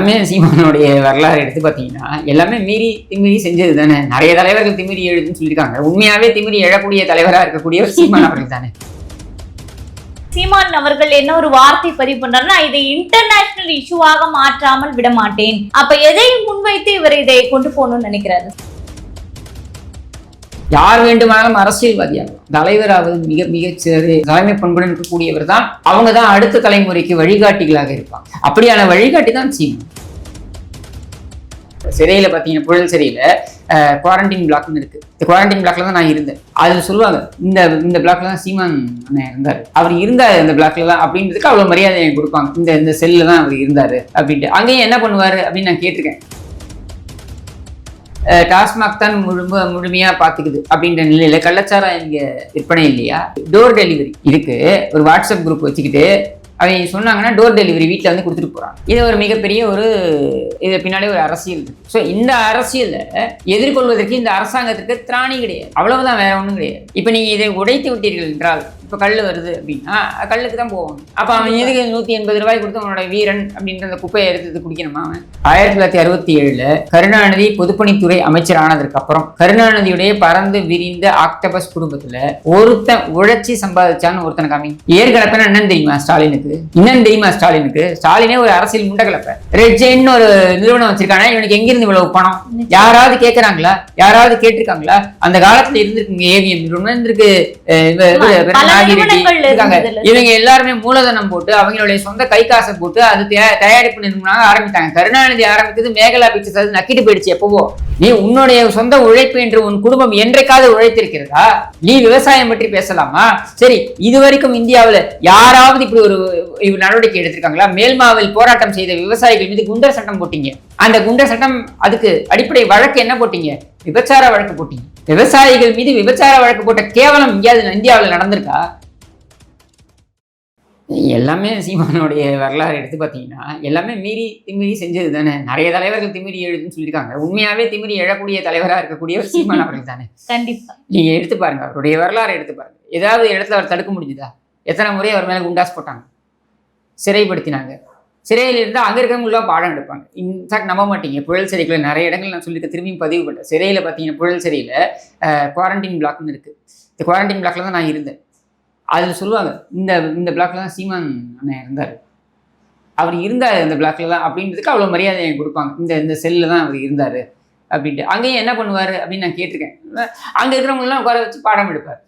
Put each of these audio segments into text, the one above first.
எல்லாமே சீமானுடைய வரலாறு எடுத்து பார்த்தீங்கன்னா எல்லாமே மீறி திமிரி செஞ்சது தானே. நிறைய தலைவர்கள் திமிரி எழுதுன்னு சொல்லியிருக்காங்க. உண்மையாவே திமிரி எழக்கூடிய தலைவராக இருக்கக்கூடியவர் சீமான் அவர்கள் தானே. சீமான் அவர்கள் என்ன ஒரு வார்த்தை பதிவு பண்றாருன்னா இதை இன்டர்நேஷனல் இஷ்யூவாக மாற்றாமல் விட மாட்டேன் அப்ப எதையும் முன்வைத்து இவர் இதை கொண்டு போகணும்னு நினைக்கிறாரு? யார் வேண்டுமானாலும் அரசியல்வாதியாகலாம் தலைவராவது மிக மிக சிறு தலைமை பண்புடன் இருக்கக்கூடியவர் தான். அவங்க தான் அடுத்த தலைமுறைக்கு வழிகாட்டிகளாக இருப்பாங்க. அப்படியான வழிகாட்டி தான் சீமான். சிறையில பார்த்தீங்கன்னா புழல் சிறையில குவாரண்டைன் பிளாக்னு இருக்கு. இந்த குவாரண்டைன் பிளாக்ல தான் நான் இருந்தேன். அதில் சொல்லுவாங்க இந்த இந்த பிளாக்ல தான் சீமான் அண்ணன் இருந்தார். அவர் இருந்தார் இந்த பிளாக்ல தான் அப்படின்றதுக்கு அவ்வளவு மரியாதை கொடுப்பாங்க. இந்த இந்த செல்லில் தான் அவர் இருந்தாரு அப்படின்ட்டு. அங்கேயும் என்ன பண்ணுவாரு அப்படின்னு நான் கேட்டிருக்கேன். டாஸ்மாக் தான் முழும முழுமையாக பார்த்துக்குது அப்படின்ற நிலையில் கள்ளச்சாரம் இங்கே விற்பனை இல்லையா? டோர் டெலிவரி இருக்கு ஒரு வாட்ஸ்அப் குரூப் வச்சுக்கிட்டு அவங்க சொன்னாங்கன்னா டோர் டெலிவரி வீட்டில் வந்து கொடுத்துட்டு போகிறாங்க இது ஒரு மிகப்பெரிய ஒரு இது பின்னாடி ஒரு அரசியல் ஸோ இந்த அரசியலை எதிர்கொள்வதற்கு இந்த அரசாங்கத்திற்கு திராணி கிடையாது. அவ்வளவுதான் வேற ஒன்றும் கிடையாது. இப்போ நீங்கள் இதை உடைத்து விட்டீர்கள் என்றால் இப்போ கல் வருது அப்படின்னா கல்லுக்கு தான் போவாங்க அப்போ அவன் எதுக்கு நூற்றி எண்பது ரூபாய் கொடுத்து அவனோட வீரன் அப்படின்ற அந்த குப்பையை எடுத்து குடிக்கணுமா அவன்? ஆயிரத்தி தொள்ளாயிரத்தி அறுபத்தி ஏழுல கருணாநிதி பொதுப்பணித்துறை அமைச்சர் ஆனதுக்கு அப்புறம் கருணாநிதியுடைய பறந்து விரிந்த ஆக்டபஸ் குடும்பத்துல ஒருத்தன் உழைச்சி சம்பாதிச்சான்னு ஒருத்தனை காமி. ஏற்கனவே என்னன்னு தெரியுமா ஸ்டாலினுக்கு? என்னன்னு தெரியுமா ஸ்டாலினுக்கு? ஸ்டாலினே ஒரு அரசியல் முண்டகலப்ப. ரெட்ஜென்னு ஒரு நிறுவனம் வச்சிருக்கானே? இவனுக்கு எங்கிருந்து இவ்வளவு பணம்? யாராவது கேட்கறாங்களா யாராவது கேட்டிருக்காங்களா? அந்த காலத்துல இருந்திருக்குங்க ஏவிஎம் நிறுவனம். இருந்திருக்கு இவங்க எல்லாருமே மூலதனம் போட்டு அவங்களுடைய சொந்த கை காசை போட்டு அது தயா- தயாரிப்பு நிறுவனமாக ஆரம்பித்தாங்க. கருணாநிதி ஆரம்பித்தது மேகலா பிக்சர்ஸ் அது நக்கிட்டு போயிடுச்சு எப்பவோ. நீ உன்னுடைய சொந்த உழைப்பு என்று உன் குடும்பம் என்றைக்காவது உழைத்திருக்கிறதா? நீ விவசாயம் பற்றி பேசலாமா? சரி இதுவரைக்கும் இந்தியாவுல யாராவது இப்படி ஒரு நடவடிக்கை எடுத்திருக்காங்களா? மேல்மாவில் போராட்டம் செய்த விவசாயிகள் மீது குண்டர் சட்டம் போட்டீங்க. அந்த குண்டர் சட்டம் அதுக்கு அடிப்படை வழக்கு என்ன போட்டீங்க? விபச்சார வழக்கு போட்டீங்க விவசாயிகள் மீது விபச்சார வழக்கு போட்ட கேவலம் எங்கேயாவது இந்தியாவில் நடந்திருக்கா? எல்லாமே சீமானுடைய வரலாறு எடுத்து பார்த்தீங்கன்னா எல்லாமே மீறி திமிரி செஞ்சது தானே நிறைய தலைவர்கள் திமிரி எழுதுன்னு சொல்லியிருக்காங்க. உண்மையாவே திமிரி எழக்கூடிய தலைவராக இருக்கக்கூடியவர் சீமான் அவர்கள் தானே. கண்டிப்பா. நீங்க எடுத்து பாருங்க அவருடைய வரலாறு எடுத்து பாருங்க. ஏதாவது இடத்துல அவர் தடுக்க முடிஞ்சுதா? எத்தனை முறை அவர் மேல குண்டாஸ் போட்டாங்க? சிறைப்படுத்தினாங்க. சிறையில் இருந்தால் அங்கே இருக்கிறவங்களா பாடம் எடுப்பாங்க. இன்ஃபேக்ட் நம்ப மாட்டீங்க. புழல் சிறைக்குள்ள நிறைய இடங்கள் நான் சொல்லியிருக்க திரும்பியும் பதிவு பண்ணேன் சிறையில் பார்த்தீங்கன்னா புழல் சிறையில் குவாரண்டைன் பிளாக்னு இருக்குது இந்த குவாரண்டைன் பிளாக்ல தான் நான் இருந்தேன். அதில் சொல்லுவாங்க இந்த இந்த பிளாக்ல தான் சீமான் அண்ணன் இருந்தார். அவர் இருந்தார் இந்த பிளாக்ல தான் அப்படின்றதுக்கு அவ்வளோ மரியாதை எனக்கு கொடுப்பாங்க. இந்த இந்த செல்லில் தான் அவர் இருந்தார் அப்படின்ட்டு. அங்கேயும் என்ன பண்ணுவார் அப்படின்னு நான் கேட்டிருக்கேன். அங்கே இருக்கிறவங்களாம் உட்கார வச்சு பாடம் எடுப்பார்.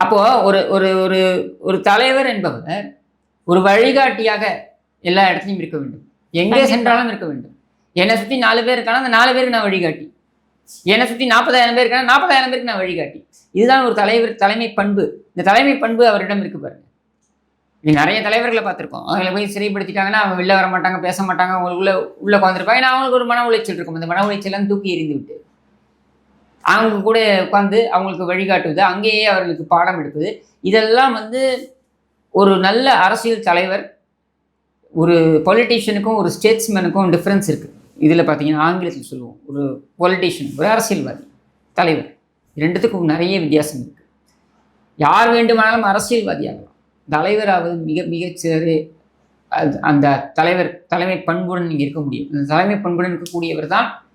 அப்போது ஒரு ஒரு ஒரு ஒரு தலைவர் என்பவர் ஒரு வழிகாட்டியாக எல்லா இடத்துலையும் இருக்க வேண்டும். எங்கே. சென்றாலும் இருக்க வேண்டும். என்னை சுற்றி நாலு பேர் இருக்கானா அந்த நாலு பேருக்கு நான் வழிகாட்டி. என்னை சுற்றி நாற்பதாயிரம் பேர் இருக்கானா நாற்பதாயிரம் பேருக்கு நான் வழிகாட்டி. இதுதான் ஒரு தலைவர் தலைமை பண்பு. இந்த தலைமை பண்பு அவரிடம் இருக்கு பாருங்க. இது நிறைய தலைவர்களை பார்த்துருக்கோம். அவங்களை போய் சிறைப்படுத்திட்டாங்கன்னா அவங்க வெளில வர மாட்டாங்க பேச மாட்டாங்க அவங்களுக்குள்ள உள்ள உட்காந்துருப்பாங்க ஏன்னா அவங்களுக்கு ஒரு மன உளைச்சல் இருக்கும். அந்த மன உளைச்சலாம் தூக்கி எறிந்து விட்டு. அவங்க கூட உட்காந்து அவங்களுக்கு வழிகாட்டுவது அங்கேயே அவர்களுக்கு பாடம் எடுப்பது இதெல்லாம் வந்து ஒரு நல்ல அரசியல் தலைவர் ஒரு பொலிட்டீஷியனுக்கும் ஒரு ஸ்டேட்ஸ்மேனுக்கும் டிஃப்ரென்ஸ் இருக்குது இதில் பார்த்தீங்கன்னா ஆங்கிலத்தில் சொல்லுவோம். ஒரு பொலிட்டீஷியன் ஒரு அரசியல்வாதி தலைவர். ரெண்டுத்துக்கும் நிறைய வித்தியாசம் இருக்குது யார் வேண்டுமானாலும் அரசியல்வாதியாகலாம். தலைவராவது மிக மிகச்சிறு அது- அந்த தலைவர் தலைமை பண்புடன் நீங்கள் இருக்க முடியும். அந்த தலைமை பண்புடன் இருக்கக்கூடியவர் தான்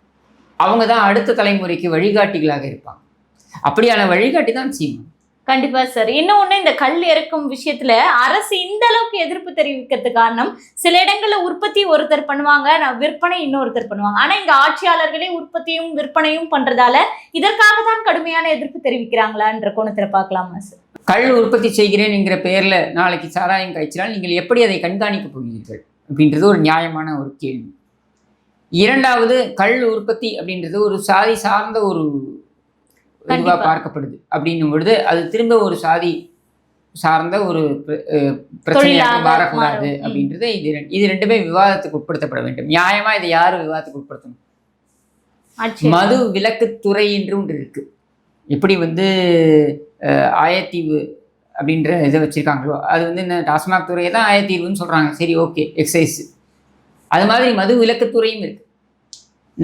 அவங்க தான் அடுத்த தலைமுறைக்கு வழிகாட்டிகளாக இருப்பாங்க. அப்படியான வழிகாட்டி தான் சீமான். கண்டிப்பா சார். இன்னொன்னு இந்த கல் இறக்கும் விஷயத்துல அரசு இந்த அளவுக்கு எதிர்ப்பு தெரிவிக்கிறதுக்கு காரணம் சில இடங்கள்ல உற்பத்தி ஒருத்தர் பண்ணுவாங்க நான் விற்பனை இன்னொருத்தர் பண்ணுவாங்க. ஆனா இங்க ஆட்சியாளர்களே உற்பத்தியும் விற்பனையும் பண்றதால இதற்காக தான் கடுமையான எதிர்ப்பு தெரிவிக்கிறாங்களான்ற கோணத்துல பார்க்கலாமா சார்? கல் உற்பத்தி செய்கிறேன் என்கிற பெயர்ல நாளைக்கு சாராயம் காய்ச்சினால் நீங்கள் எப்படி அதை கண்காணிக்க போகிறீர்கள் அப்படின்றது ஒரு நியாயமான ஒரு கேள்வி. இரண்டாவது கல் உற்பத்தி அப்படின்றது ஒரு சாதி சார்ந்த ஒரு கண்டிப்பா. பார்க்கப்படுது. அப்படின்னும் பொழுது அது திரும்ப ஒரு சாதி சார்ந்த ஒரு பிரச்சனையாக மாறக்கூடாது. அப்படின்றது இது இது ரெண்டுமே விவாதத்துக்கு உட்படுத்தப்பட வேண்டும். நியாயமா இதை யார் விவாதத்துக்கு உட்படுத்தணும்? மது விலக்குத்துறை என்று ஒன்று இருக்கு. எப்படி வந்து ஆயத்தீவு அப்படின்ற இதை வச்சிருக்காங்களோ அது வந்து இந்த டாஸ்மாக் துறையை தான் ஆயத்தீவுன்னு சொல்றாங்க. சரி ஓகே எக்ஸைஸ் அது மாதிரி மது விலக்குத்துறையும் இருக்கு.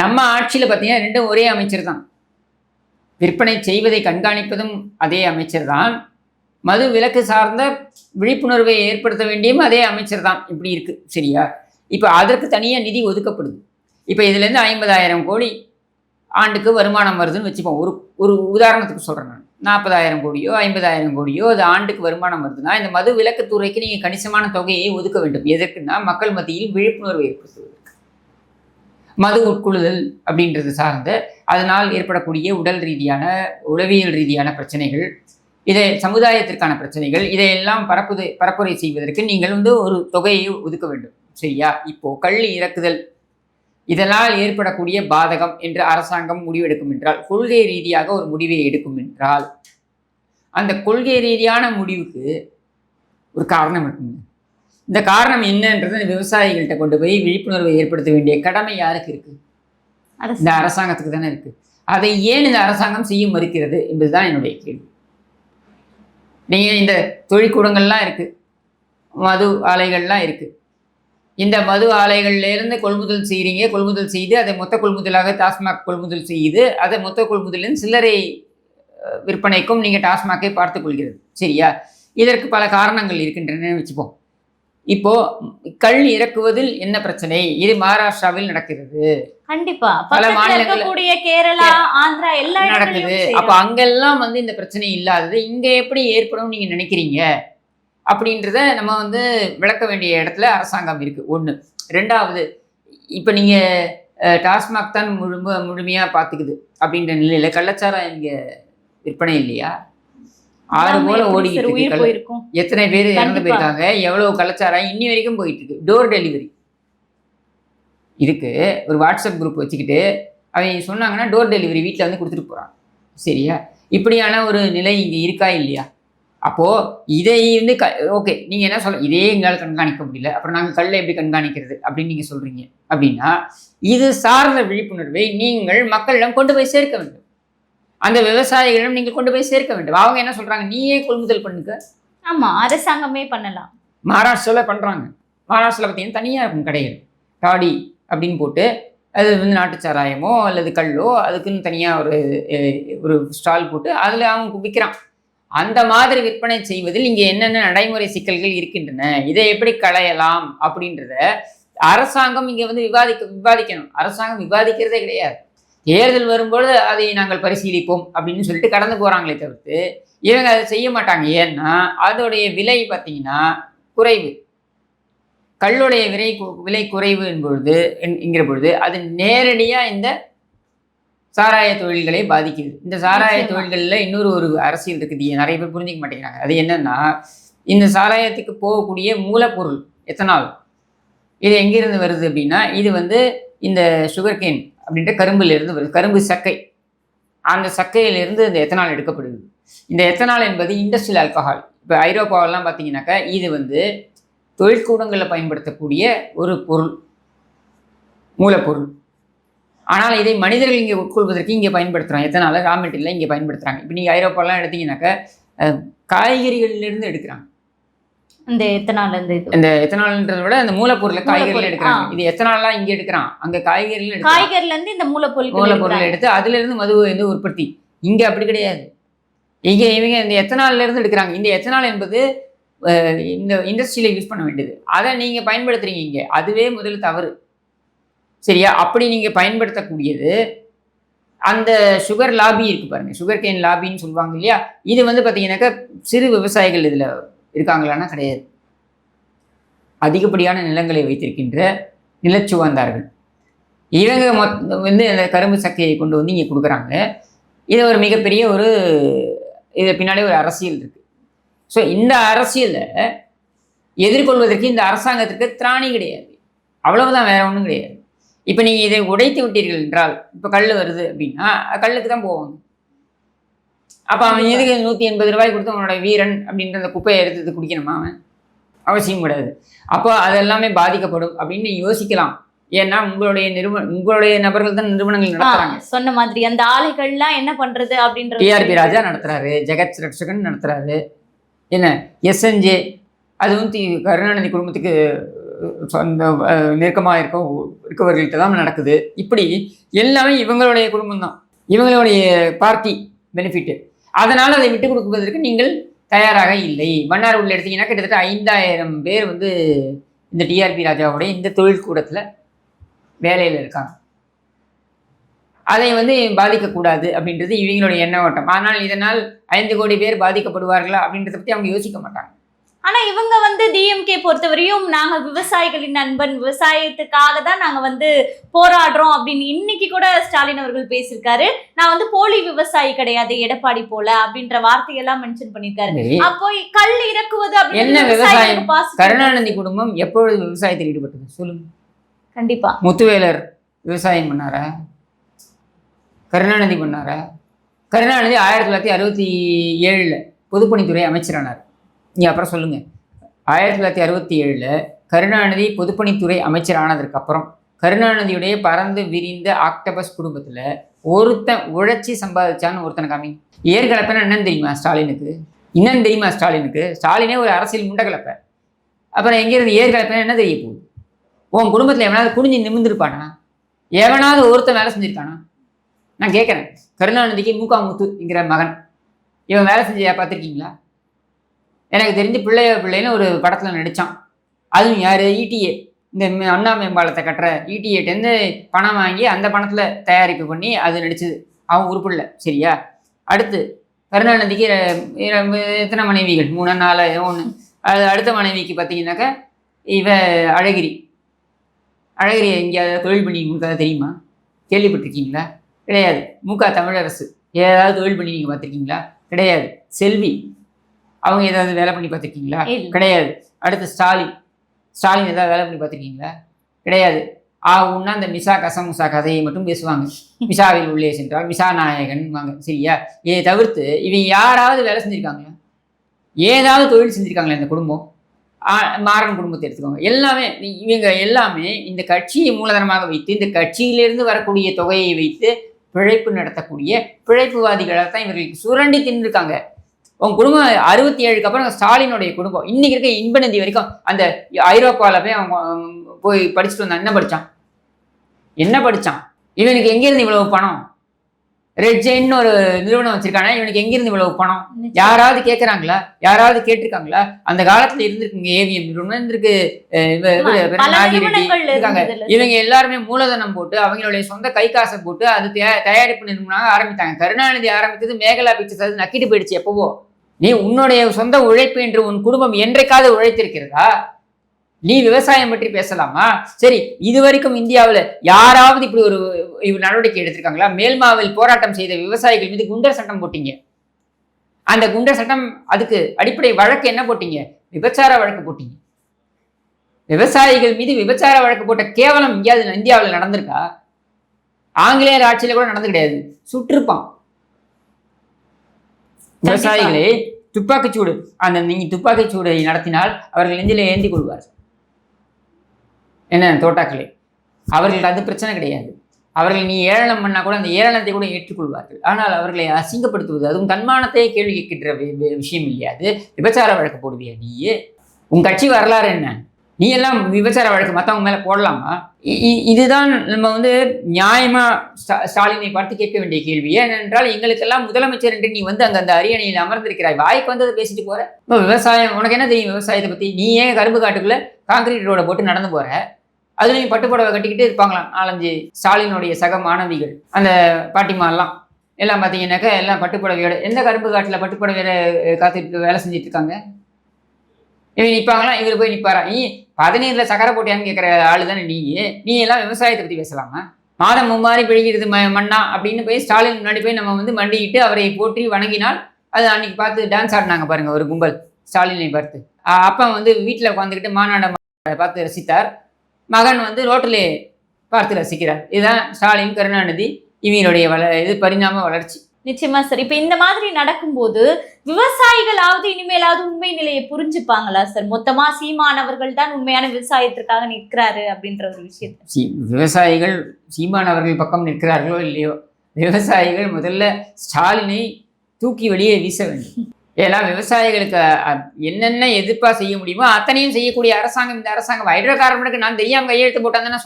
நம்ம ஆட்சியில் பார்த்தீங்கன்னா ரெண்டும் ஒரே அமைச்சர் தான். விற்பனை செய்வதை கண்காணிப்பதும் அதே அமைச்சர் தான் மது விலக்கு சார்ந்த விழிப்புணர்வை ஏற்படுத்த வேண்டியும் அதே அமைச்சர் தான் இப்படி இருக்கு சரியா? இப்போ அதற்கு தனியாக நிதி ஒதுக்கப்படுது. இப்போ இதுலேருந்து ஐம்பதாயிரம் கோடி ஆண்டுக்கு வருமானம் வருதுன்னு வச்சுப்போம். ஒரு ஒரு உதாரணத்துக்கு சொல்கிறேன் நான். நாற்பதாயிரம் கோடியோ ஐம்பதாயிரம் கோடியோ அது ஆண்டுக்கு வருமானம் வருதுன்னா இந்த மது விலக்குத்துறைக்கு நீங்கள் கணிசமான தொகையை ஒதுக்க வேண்டும். எதற்குன்னா மக்கள் மத்தியில் விழிப்புணர்வு ஏற்படுத்துவது. மது உட்கொள்ளுதல் அப்படின்றது சார்ந்த அதனால் ஏற்படக்கூடிய உடல் ரீதியான உளவியல் ரீதியான பிரச்சனைகள் இதை சமுதாயத்திற்கான பிரச்சனைகள் இதையெல்லாம் பரப்புது பரப்புரை செய்வதற்கு நீங்கள் வந்து ஒரு தொகையை ஒதுக்க வேண்டும். சரியா? இப்போ கள்ளி இறக்குதல். இதனால் ஏற்படக்கூடிய பாதகம் என்று அரசாங்கம் முடிவெடுக்கும் என்றால் கொள்கை ரீதியாக ஒரு முடிவை எடுக்கும் என்றால் அந்த கொள்கை ரீதியான முடிவுக்கு ஒரு காரணம் இருக்குங்க. இந்த காரணம் என்னன்றது விவசாயிகள்கிட்ட கொண்டு போய் விழிப்புணர்வை ஏற்படுத்த வேண்டிய கடமை யாருக்கு இருக்கு? அரசு. இந்த அரசாங்கத்துக்கு தானே இருக்கு. அதை ஏன் இந்த அரசாங்கம் செய்ய மறுக்கிறது என்பதுதான் என்னுடைய கேள்வி. நீங்க இந்த தொழிற்கூடங்கள்லாம் இருக்கு. மது ஆலைகள்லாம் இருக்கு. இந்த மது ஆலைகள்ல இருந்து கொள்முதல் செய்கிறீங்க கொள்முதல் செய்து அதை மொத்த கொள்முதலாக டாஸ்மாக் கொள்முதல் செய்து அதை மொத்த கொள்முதலின் சில்லறை விற்பனைக்கும் நீங்க டாஸ்மாக்கை பார்த்துக் கொள்கிறது. சரியா? இதற்கு பல காரணங்கள் இருக்கின்றன. வச்சுப்போம். இப்போ கள் இறக்குவதில் என்ன பிரச்சனை? இது மகாராஷ்டிராவில் நடக்கிறது. கண்டிப்பா. பல இருக்கக்கூடிய கேரளா ஆந்திரா எல்லா நடக்குது. அப்ப அங்கெல்லாம் வந்து இந்த பிரச்சனை இல்லாதது. இங்க எப்படி ஏற்படும் நீங்க நினைக்கிறீங்க? அப்படின்றத நம்ம வந்து விளக்க வேண்டிய இடத்துல அரசாங்கம் இருக்கு. ஒண்ணு. ரெண்டாவது இப்ப நீங்க டாஸ்மாக் தான் முழும முழுமையா பாத்துக்குது அப்படின்ற நிலையில கள்ளச்சாராயம் இங்க விற்பனை இல்லையா? ஆறு போல ஓடிக்கிட்டு இருக்கு எத்தனை பேர் இறந்து. போயிருக்காங்க? எவ்வளவு கலாச்சாரம் இன்னி வரைக்கும் போயிட்டு இருக்கு டோர் டெலிவரி இதுக்கு ஒரு வாட்ஸ்அப் குரூப் வச்சுக்கிட்டு அவங்க சொன்னாங்கன்னா டோர் டெலிவரி வீட்டில் வந்து கொடுத்துட்டு போகிறாங்க சரியா? இப்படியான ஒரு நிலை இங்கே இருக்கா இல்லையா? அப்போது இதை வந்து க ஓகே நீங்கள் என்ன சொல்ல இதே எங்களால் கண்காணிக்க முடியல. அப்புறம் நாங்கள் கல்லை எப்படி கண்காணிக்கிறது அப்படின்னு நீங்கள் சொல்கிறீங்க அப்படின்னா இது சார்ந்த விழிப்புணர்வை நீங்கள் மக்களிடம் கொண்டு போய் சேர்க்க வேண்டும். அந்த விவசாயிகளிடம் நீங்கள் கொண்டு போய் சேர்க்க வேண்டும். அவங்க என்ன சொல்கிறாங்க நீயே கொள்முதல் பண்ணுங்க. ஆமா அரசாங்கமே பண்ணலாம். மகாராஷ்டிராவில் பண்ணுறாங்க மகாராஷ்டிராவில் பார்த்தீங்கன்னா தனியாக இருக்கும் கடைகள். டாடி அப்படின்னு போட்டு அது வந்து நாட்டு சாராயமோ அல்லது கல்லோ அதுக்குன்னு தனியாக ஒரு ஒரு ஸ்டால் போட்டு அதில் அவங்க விற்கிறான் அந்த மாதிரி விற்பனை செய்வதில் இங்கே என்னென்ன நடைமுறை சிக்கல்கள் இருக்கின்றன? இதை எப்படி களையலாம் அப்படின்றத அரசாங்கம் இங்கே வந்து விவாதிக்க விவாதிக்கணும். அரசாங்கம் விவாதிக்கிறதே கிடையாது. தேர்தல் வரும்பொழுது அதை நாங்கள் பரிசீலிப்போம் அப்படின்னு சொல்லிட்டு கடந்து போகிறாங்களே தவிர்த்து இவங்க அதை செய்ய மாட்டாங்க. ஏன்னா அதோடைய விலை பார்த்தீங்கன்னா குறைவு. கல்லுடைய விலை விலை குறைவு என்பொழுது என்- என்கிற பொழுது அது நேரடியாக இந்த சாராய தொழில்களை பாதிக்குது. இந்த சாராய. தொழில்களில் இன்னொரு ஒரு அரசியல் இருக்குது. நிறைய பேர் புரிஞ்சுக்க மாட்டேங்கிறாங்க. அது என்னன்னா இந்த சாராயத்துக்கு போகக்கூடிய மூலப்பொருள் எத்தனால் இது எங்கிருந்து வருது அப்படின்னா இது வந்து இந்த சுகர் அப்படின்ட்டு அப்படின்ற கரும்புல இருந்து வருது. கரும்பு சக்கை. அந்த சக்கையிலிருந்து இந்த எத்தனால் எடுக்கப்படுது. இந்த எத்தனால் என்பது இண்டஸ்ட்ரியல் ஆல்கஹால் இப்போ ஐரோப்பாவெல்லாம் பார்த்தீங்கன்னாக்கா இது வந்து தொழிற்கூடங்களில் பயன்படுத்தக்கூடிய ஒரு பொருள். மூலப்பொருள். ஆனால் இதை மனிதர்கள் இங்கே உட்கொள்வதற்கு இங்கே பயன்படுத்துகிறாங்க எத்தனால்? ரா மெட்டீரியல் இங்கே பயன்படுத்துகிறாங்க இப்போ நீங்கள் ஐரோப்பாலாம் எடுத்தீங்கன்னாக்கா காய்கறிகளிலிருந்து எடுக்கிறாங்க. இந்த எத்தனால இந்த இது. இந்த எத்தனால்ன்றதை விட அந்த மூலப்பொருளை காய்கறிகள் மூலப்பொருள், எடுக்கிறாங்க. இது எத்தனாலாம் இங்கே எடுக்கிறான்? அங்கே காய்கறிகள் காய்கறில இருந்து இந்த மூலப்பொருளை எடுக்கிறாங்க. எடுத்து அதுல இருந்து மது வந்து உற்பத்தி. இங்க அப்படி கிடையாது. இங்க இவங்க இந்த எத்தனால்ல இருந்து எடுக்கிறாங்க. இந்த எத்தனால் என்பது இந்த இண்டஸ்ட்ரியில யூஸ் பண்ண வேண்டியது. அதை நீங்க பயன்படுத்துறீங்க இங்க. அதுவே முதல்ல தவறு. சரியா? அப்படி நீங்க பயன்படுத்தக்கூடியது அந்த சுகர் லாபி இருக்கு பாருங்க. சுகர் கேன் லாபின்னு சொல்லுவாங்க இல்லையா? இது வந்து பார்த்தீங்கன்னாக்கா சிறு விவசாயிகள் இதுல இருக்காங்களான்னா கிடையாது. அதிகப்படியான நிலங்களை வைத்திருக்கின்ற நிலச்சுவந்தார்கள். இவங்க மொத்த வந்து அந்த கரும்பு சக்கையை கொண்டு வந்து இங்கே கொடுக்குறாங்க. இது ஒரு மிகப்பெரிய ஒரு இது பின்னாடி ஒரு அரசியல் இருக்கு. ஸோ இந்த அரசியலை எதிர்கொள்வதற்கு இந்த அரசாங்கத்திற்கு திராணி கிடையாது. அவ்வளவுதான் வேற ஒன்றும் கிடையாது. இப்போ நீங்கள் இதை உடைத்து விட்டீர்கள் என்றால் இப்போ கல் வருது அப்படின்னா கல்லுக்கு தான் போவாங்க. அப்போ அவன் எதுக்கு நூற்றி எண்பது ரூபாய் கொடுத்து அவனோட வீரன் அப்படின்ற அந்த குப்பையை எடுத்து குடிக்கணுமா அவன்? அவசியம் கிடையாது. அப்போ அது எல்லாமே பாதிக்கப்படும் அப்படின்னு யோசிக்கலாம். ஏன்னா உங்களுடைய நிறுவன உங்களுடைய நபர்கள் தான் நிறுவனங்கள் நடத்துறாங்க. சொன்ன மாதிரி அந்த ஆலைகள்லாம் என்ன பண்றது அப்படின்றது டிஆர்பி ராஜா நடத்துறாரு ஜெகத் ரட்சகன் நடத்துறாரு. என்ன? எஸ்என்ஜே அதுவும் தி கருணாநிதி குடும்பத்துக்கு சொந்த நெருக்கமாக இருக்க இருக்கவர்கள்ட்ட தான் நடக்குது. இப்படி எல்லாமே இவங்களுடைய குடும்பம் தான் இவங்களுடைய பார்ட்டி பெனிஃபிட் அதனால் அதை விட்டு கொடுப்பதற்கு நீங்கள் தயாராக இல்லை. மன்னார் உள்ள எடுத்தீங்கன்னா கிட்டத்தட்ட ஐந்தாயிரம் பேர் வந்து இந்த டிஆர்பி ராஜாவுடைய இந்த தொழிற்கூடத்தில் வேலையில் இருக்காங்க. அதை வந்து பாதிக்கக்கூடாது அப்படின்றது இவங்களுடைய எண்ண ஓட்டம். ஆனால் இதனால் ஐந்து கோடி பேர் பாதிக்கப்படுவார்களா அப்படின்றத பற்றி அவங்க யோசிக்க மாட்டாங்க. ஆனா இவங்க வந்து டிஎம்கே பொறுத்தவரையும் நாங்க விவசாயிகளின் நண்பன் விவசாயத்துக்காக தான் நாங்க வந்து போராடுறோம் அப்படின்னு இன்னைக்கு கூட ஸ்டாலின் அவர்கள் பேசியிருக்காரு. நான் வந்து போலி விவசாயி கிடையாது எடப்பாடி போல அப்படின்ற வார்த்தையெல்லாம் மென்ஷன் பண்ணிருக்காரு சரி, அப்போ கல் இறக்குவது என்ன விவசாயம்? கருணாநிதி குடும்பம் எப்பொழுது விவசாயத்தில் ஈடுபட்டது? சொல்லுங்க. கண்டிப்பா. முத்துவேலர் விவசாயம் பண்ணாரா? கருணாநிதி பண்ணாரா? கருணாநிதி ஆயிரத்தி தொள்ளாயிரத்தி அறுபத்தி ஏழில் பொதுப்பணித்துறை அமைச்சரானார். நீ அப்புறம் சொல்லுங்க. ஆயிரத்தி தொள்ளாயிரத்தி அறுபத்தி ஏழில் கருணாநிதி பொதுப்பணித்துறை அமைச்சர் ஆனதுக்கப்புறம் கருணாநிதியுடைய பறந்து விரிந்த ஆக்டபஸ் குடும்பத்தில் ஒருத்தன் உழைச்சி சம்பாதிச்சான்னு ஒருத்தனை காமி ஏற்கலப்பைன்னா என்னன்னு தெரியுமா ஸ்டாலினுக்கு? என்னன்னு தெரியுமா ஸ்டாலினுக்கு? ஸ்டாலினே ஒரு அரசியல் முண்டகலப்பை. அப்புறம் எங்கேருந்து ஏற்கலப்பைன்னா என்ன தெரிய போகுது? உன் குடும்பத்தில் எவனாவது குனிஞ்சு நிமிந்திருப்பானா எவனாவது ஒருத்தன் வேலை செஞ்சுருக்கானா? நான் கேட்குறேன் கருணாநிதிக்கு மூக்கா முத்துங்கிற மகன். இவன் வேலை செஞ்ச பார்த்துருக்கீங்களா? எனக்கு தெரிஞ்சு பிள்ளைய பிள்ளைன்னு ஒரு படத்தில் நடித்தான் அதுவும் யார்? ஈடிஏ இந்த மே- அண்ணா மேம்பாலத்தை கட்டுற ஈடிஏட்டேருந்து பணம் வாங்கி அந்த பணத்தில் தயாரிப்பு பண்ணி அது நடிச்சது. அவன் உருப்பிடல சரியா? அடுத்து கருணாநிதிக்கு எத்தனை மனைவிகள்? மூணு நாலு ஒன்று அது அடுத்த மனைவிக்கு பார்த்தீங்கன்னாக்கா இவ அழகிரி. அழகிரி எங்கேயாவது தொழில் பண்ணி உங்களுக்கு தெரியுமா? கேள்விப்பட்டிருக்கீங்களா? கிடையாது. முக தமிழரசு. ஏதாவது தொழில் பண்ணி நீங்கள் பார்த்துருக்கீங்களா கிடையாது. செல்வி. அவங்க ஏதாவது வேலை பண்ணி பார்த்துருக்கீங்களா. கிடையாது. அடுத்து ஸ்டாலின். ஸ்டாலின் ஏதாவது வேலை பண்ணி பார்த்துருக்கீங்களா? கிடையாது. ஆ உன்னா அந்த மிசா கசமுசா கதையை மட்டும் பேசுவாங்க. மிசாவில் உள்ளே சென்றால் மிசா நாயகன் வாங்க. சரியா? இதை தவிர்த்து இவங்க யாராவது வேலை செஞ்சுருக்காங்களா? ஏதாவது தொழில் செஞ்சுருக்காங்களா இந்த குடும்பம்? மாறன் குடும்பத்தை எடுத்துக்கோங்க. எல்லாமே இவங்க எல்லாமே இந்த கட்சியை மூலதனமாக வைத்து இந்த கட்சியிலிருந்து வரக்கூடிய தொகையை வைத்து பிழைப்பு நடத்தக்கூடிய பிழைப்புவாதிகளாக தான் இவர்களுக்கு சுரண்டி தின்னுருக்காங்க. உங்க குடும்பம் அறுபத்தி ஏழுக்கு அப்புறம் ஸ்டாலினுடைய குடும்பம். இன்னைக்கு இருக்க இன்பநந்தி வரைக்கும் அந்த ஐரோப்பாவில் போய் அவங்க போய் படிச்சுட்டு வந்தான் என்ன படித்தான் என்ன படித்தான் இவனுக்கு எங்கேருந்து இவ்வளவு பணம்? ரெட் ஜெயின்னு ஒரு நிறுவனம் வச்சிருக்கானே இவனுக்கு எங்கிருந்து இவ்வளவு பணம்? யாராவது கேட்குறாங்களா யாராவது கேட்டிருக்காங்களா? அந்த காலத்துல இருந்திருக்குங்க ஏவிஎம் நிறுவனம் இருந்திருக்கு. இவங்க எல்லாருமே மூலதனம் போட்டு அவங்களுடைய சொந்த கை காசை போட்டு அது தயா- தயாரிப்பு நிறுவனமாக ஆரம்பித்தாங்க. கருணாநிதி ஆரம்பித்தது மேகலா பிக்சர்ஸ். அது நக்கிட்டு போயிடுச்சு எப்பவோ. நீ உன்னுடைய சொந்த உழைப்பு என்று உன் குடும்பம் என்றைக்காவது உழைத்திருக்கிறதா? நீ விவசாயம் பற்றி பேசலாமா? சரி இது வரைக்கும் இந்தியாவில் யாராவது இப்படி ஒரு நடவடிக்கை எடுத்திருக்காங்களா? மேல்மாவில் போராட்டம் செய்த விவசாயிகள் மீது குண்டர் சட்டம் போட்டீங்க. அந்த குண்டர் சட்டம் அதுக்கு அடிப்படை வழக்கு என்ன போட்டீங்க? விபச்சார வழக்கு போட்டீங்க. விவசாயிகள் மீது விபச்சார வழக்கு போட்ட கேவலம் எங்கேயாவது இந்தியாவில் நடந்திருக்கா? ஆங்கிலேயர் ஆட்சியில கூட நடந்து கிடையாது. சுட்டிருப்பான் விவசாயிகளே துப்பாக்கிச்சூடு அந்த நீங்க துப்பாக்கிச்சூடை நடத்தினால் அவர்கள் நெஞ்சில ஏந்தி கொள்வார் என்ன தோட்டாக்களே? அவர்களுக்கு அது பிரச்சனை கிடையாது. அவர்கள் நீ ஏளனம் பண்ணா கூட அந்த ஏளனத்தை கூட ஏற்றுக்கொள்வார்கள். ஆனால் அவர்களை அசிங்கப்படுத்துவது அதுவும் தன்மானத்தை கேள்வி கேட்கின்ற விஷயம் இல்லையா அது? விபச்சார வழக்கு போடுவியா நீயே உன் கட்சி வரலாறு என்ன? நீ எல்லாம் விபச்சார வழக்கு மற்றவங்க மேலே போடலாமா? இதுதான் நம்ம வந்து நியாயமா ஸ்டா- ஸ்டாலினை பார்த்து கேட்க வேண்டிய கேள்வி. ஏனென்றால் எங்களுக்கெல்லாம் முதலமைச்சர் என்று நீ வந்து அங்க அந்த அரியணையில் அமர்ந்திருக்கிறாய். வாய்க்கு வந்ததை பேசிட்டு போற. இப்போ விவசாயம் உனக்கு என்ன தெரியும் விவசாயத்தை பத்தி? நீ ஏன் கரும்பு காட்டுக்குள்ள காங்கிரீட் ரோட போட்டு நடந்து போற? அதுலேயும் பட்டு புடவை கட்டிக்கிட்டு இருப்பாங்களாம். நாலஞ்சு ஸ்டாலினுடைய சக மாணவிகள். அந்த பாட்டிமாலாம். எல்லாம் பார்த்தீங்கன்னாக்கா எல்லாம் பட்டுப்புடவையோட எந்த கரும்பு காட்டில் பட்டு புடவையோட காத்துட்டு வேலை செஞ்சுட்டு இருக்காங்க இவங்க நிற்பாங்களாம் இவர் போய் நிற்பாரா நீ பதினேழுல சக்கரை போட்டியான்னு கேட்குற ஆளு தானே நீ? நீ எல்லாம் விவசாயத்தை பற்றி பேசலாமா? மாதம் மும்மாறி பிழிகிறது ம மண்ணா அப்படின்னு போய் ஸ்டாலின் முன்னாடி போய் நம்ம வந்து மண்டிக்கிட்டு அவரை போற்றி வணங்கினால் அது அன்னைக்கு பார்த்து டான்ஸ் ஆடினாங்க பாருங்கள் ஒரு கும்பல். ஸ்டாலினை பார்த்து. அப்பா வந்து வீட்டில் உட்காந்துக்கிட்டு மாநாட பார்த்து ரசித்தார். மகன் வந்து ரோட்டிலே பார்த்து ரசிக்கிறார். இதுதான் ஸ்டாலின் கருணாநிதி இவங்களுடைய வள இது பரிணாம வளர்ச்சி. நிச்சயமா சார். இப்ப இந்த மாதிரி நடக்கும்போது விவசாயிகளாவது இனிமேலாவது உண்மை நிலையை புரிஞ்சுப்பாங்களா சார்? மொத்தமா சீமானவர்கள் தான் உண்மையான விவசாயத்திற்காக நிற்கிறாரு அப்படின்ற ஒரு விஷயத்த. விவசாயிகள் சீமான் அவர்கள் பக்கம் நிற்கிறார்களோ இல்லையோ விவசாயிகள் முதல்ல ஸ்டாலினை தூக்கி வெளியே வீச வேண்டும். ஏன்னா விவசாயிகளுக்கு என்னென்ன எதிர்ப்பாக செய்ய முடியுமோ அத்தனையும் செய்யக்கூடிய அரசாங்கம் இந்த அரசாங்கம். ஹைட்ரோ கார்பனுக்கு நான் தெரியாமல் கையெழுத்து போட்டான் தானே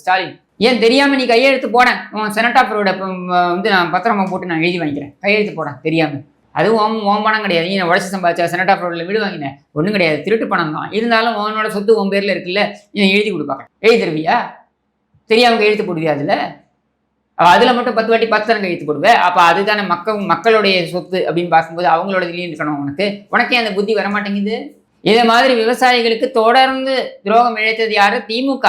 ஸ்டாலின். ஏன் தெரியாமல் நீ கையெழுத்து போனேன் உன் செனட் வந்து நான் பத்திரமா போட்டு நான் எழுதி வாங்கிக்கிறேன். கையெழுத்து போடேன் தெரியாமல் அதுவும் ஓம் ஓம் பணம் கிடையாது. நீ உடச்சி சம்பாதிச்சா செனட் வீடு வாங்கினேன் ஒன்றும் கிடையாது. திருட்டு பணம் தான். இருந்தாலும் உன்னோட சொத்து உன் பேரில் இருக்குல்ல நீ எழுதி கொடுப்பாங்க எழுதி தருவியா? தெரியாமல் கையெழுத்து போடுவியா அதில்? அதில் மட்டும் பத்து வாட்டி பத்து தரம் கையெழுத்து போடுவேன் அப்போ அதுதானே மக்கள் மக்களுடைய சொத்து அப்படின்னு பார்க்கும்போது அவங்களோட இதுலயும் இருக்கணும் உனக்கு. உனக்கே அந்த புத்தி வர மாட்டேங்குது இதே மாதிரி விவசாயிகளுக்கு தொடர்ந்து துரோகம் இழைத்தது யாரு? திமுக.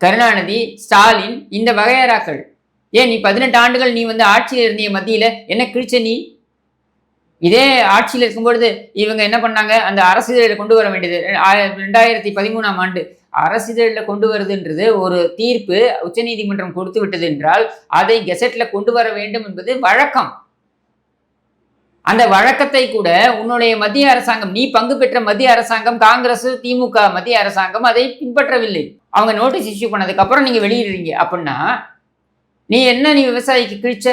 கருணாநிதி ஸ்டாலின் இந்த வகையறாக்கள் ஏன் நீ பதினெட்டு ஆண்டுகள் நீ வந்து ஆட்சியில் இருந்திய மத்தியில்? என்ன கிழிச்ச நீ? இதே ஆட்சியில் இருக்கும்பொழுது இவங்க என்ன பண்ணாங்க? அந்த அரசிதழில் கொண்டு வர வேண்டியது. ரெண்டாயிரத்தி பதிமூணாம் ஆண்டு அரசிதழில் கொண்டு வருதுன்றது ஒரு தீர்ப்பு உச்சநீதிமன்றம் கொடுத்து விட்டது என்றால் அதை கெசட்டில் கொண்டு வர வேண்டும் என்பது வழக்கம். அந்த வழக்கத்தை கூட உன்னுடைய மத்திய அரசாங்கம் நீ பங்கு பெற்ற மத்திய அரசாங்கம் காங்கிரஸ் திமுக மத்திய அரசாங்கம் அதை பின்பற்றவில்லை. அவங்க நோட்டீஸ் இஷ்யூ பண்ணதுக்கு அப்புறம் நீங்க வெளியிடுறீங்க அப்படின்னா நீ என்ன நீ விவசாயிக்கு கிழிச்ச?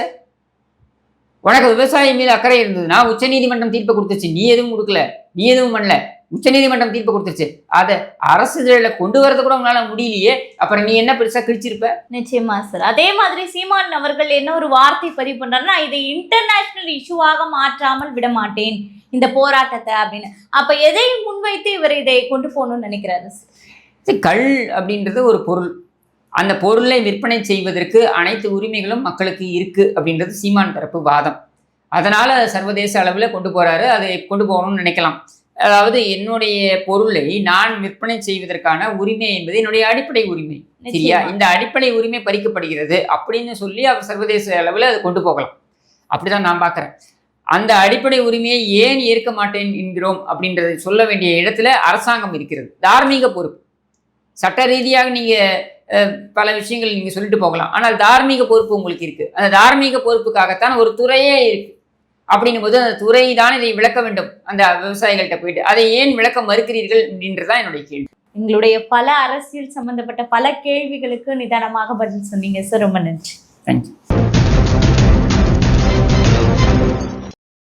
உனக்கு விவசாயி மீது அக்கறை இருந்ததுன்னா உச்சநீதிமன்றம் தீர்ப்பு கொடுத்துச்சு. நீ எதுவும் கொடுக்கல. நீ எதுவும் பண்ணல. உச்சநீதிமன்றம் தீர்ப்பு கொடுத்துருச்சு. அதை அரசு இதழில் கொண்டு வரது கூட உங்களால முடியலையே. அப்புறம் நீ என்ன பெருசா கிழிச்சிருப்ப? நிச்சயமா சார் அதே மாதிரி சீமான் அவர்கள் என்ன ஒரு வார்த்தை பதிவு பண்றாருன்னா இதை இன்டர்நேஷனல் இஷ்யூவாக மாற்றாமல் விட மாட்டேன். இந்த போராட்டத்தை அப்படின்னு. அப்ப எதை முன்வைத்து இவர் இதை கொண்டு போகணும்னு நினைக்கிறாரு கள் அப்படின்றது ஒரு பொருள். அந்த பொருளை விற்பனை செய்வதற்கு அனைத்து உரிமைகளும் மக்களுக்கு இருக்கு அப்படின்றது சீமான் தரப்பு வாதம். அதனால அதை சர்வதேச அளவில் கொண்டு போறாரு. அதை கொண்டு போகணும்னு நினைக்கலாம். அதாவது என்னுடைய பொருளை நான் விற்பனை செய்வதற்கான உரிமை என்பது என்னுடைய அடிப்படை உரிமை. சரியா. இந்த அடிப்படை உரிமை பறிக்கப்படுகிறது அப்படின்னு சொல்லி அவர் சர்வதேச அளவில் அதை கொண்டு போகலாம். அப்படிதான் நான் பார்க்குறேன். அந்த அடிப்படை உரிமையை ஏன் ஏற்க மாட்டேன் என்கிறோம் அப்படின்றதை சொல்ல வேண்டிய இடத்துல அரசாங்கம் இருக்கிறது. தார்மீக பொறுப்பு. சட்ட ரீதியாக நீங்க அஹ், பல விஷயங்கள் நீங்க சொல்லிட்டு போகலாம். ஆனால் தார்மீக பொறுப்பு உங்களுக்கு இருக்கு. அந்த தார்மீக பொறுப்புக்காகத்தான் ஒரு துறையே இருக்கு அப்படிங்கும்போது அந்த துறை தான் இதை விளக்க வேண்டும். அந்த விவசாயிகள்கிட்ட போயிட்டு. அதை ஏன் விளக்க மறுக்கிறீர்கள் அப்படின்றதான் என்னுடைய கேள்வி. எங்களுடைய பல அரசியல் சம்பந்தப்பட்ட பல கேள்விகளுக்கு நிதானமாக பதில் சொன்னீங்க. சார் ரொம்ப நன்றி. தேங்க்யூ